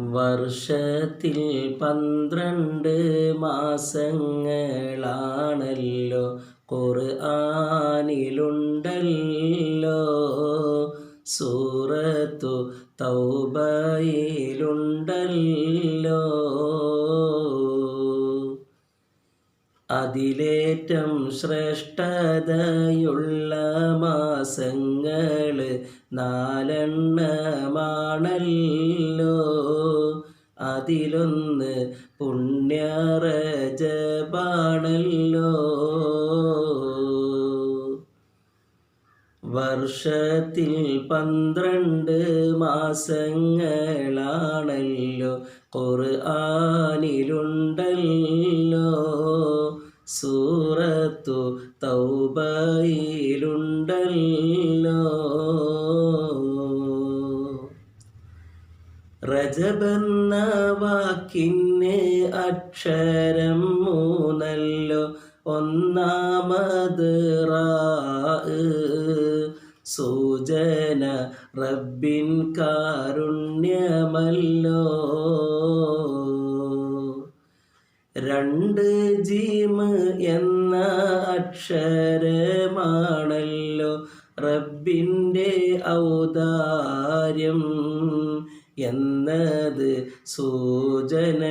വർഷത്തിൽ പന്ത്രണ്ട് മാസങ്ങളാണല്ലോ ഖുർആനിലുണ്ടല്ലോ. സൂറത്തു തൗബയിലുണ്ടല്ലോ. അതിലേറ്റം ശ്രേഷ്ഠതയുള്ള മാസങ്ങൾ നാലെണ്ണമാണല്ലോ. അതിലൊന്ന് പുണ്യറജപാണല്ലോ വർഷത്തിൽ പന്ത്രണ്ട് മാസങ്ങളാണല്ലോ ഖുർആനിലുണ്ടല്ലോ. സൂറത്തു തൗബയിലുണ്ടല്ലോ. റജബെന്ന വാക്കിന് അക്ഷരം മൂന്നല്ലോ. ഒന്നാമത് സൂചന റബ്ബിൻ കാരുണ്യമല്ലോ. രണ്ട് ജീമ് എന്ന അക്ഷരമാണല്ലോ റബ്ബിന്റെ ഔദാര്യം. എന്നത് സൂചനയാണല്ലോ.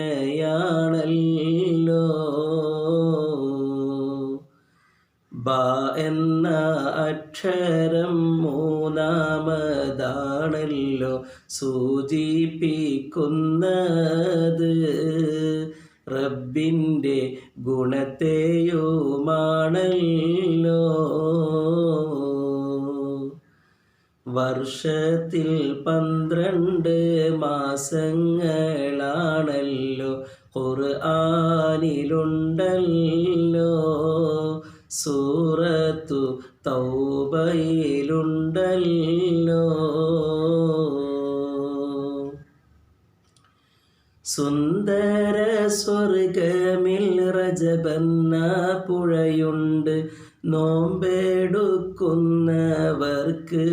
ബ എന്ന അക്ഷരം മൂന്നാമതാണല്ലോ സൂചിപ്പിക്കുന്നത്. റബ്ബിന്റെ ഗുണത്തെയുമാണല്ലോ. വർഷത്തിൽ പന്ത്രണ്ട് മാസങ്ങളാണല്ലോ ഖുർആനിലുണ്ടല്ലോ. സൂറത്തു തൗബയിലുണ്ടല്ലോ. സുന്ദര സ്വർഗമിൽ രജബന്ന പുഴയുണ്ട്. നോമ്പെടുക്കുന്നവർക്ക്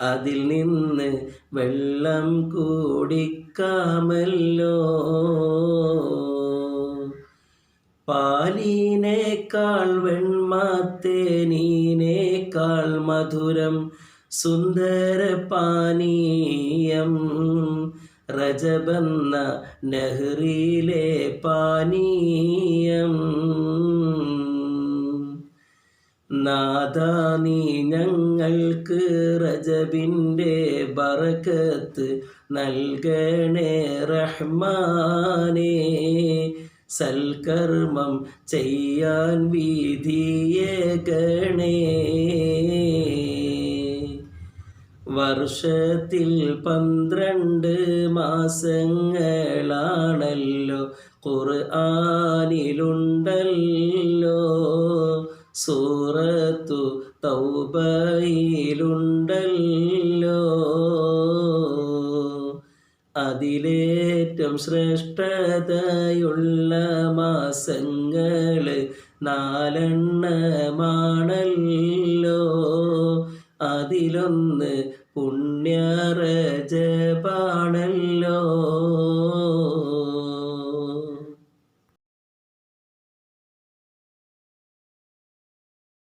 അതിൽ നിന്ന് വെള്ളം കുടിക്കാമല്ലോ പാലിനേക്കാൾ വെൺമാത്തേനീനേക്കാൾ മധുരം സുന്ദര പാനീയം. റജബെന്ന നെഹ്റിയിലെ പാനീയം. നാദാ നീ ഞങ്ങൾക്ക് റജബിന്റെ ബറക്കത്ത് നൽകണേ റഹ്മാനേ. സൽക്കർമ്മം ചെയ്യാൻ വീതിയേകണേ വർഷത്തിൽ പന്ത്രണ്ട് മാസങ്ങളാണല്ലോ ഖുർആനിലുണ്ടല്ലോ. സൂറത്തു തൗബയിലുണ്ടല്ലോ. അതിലേറ്റം ശ്രേഷ്ഠതയുള്ള മാസങ്ങൾ നാലെണ്ണമാണല്ലോ. അതിലൊന്ന്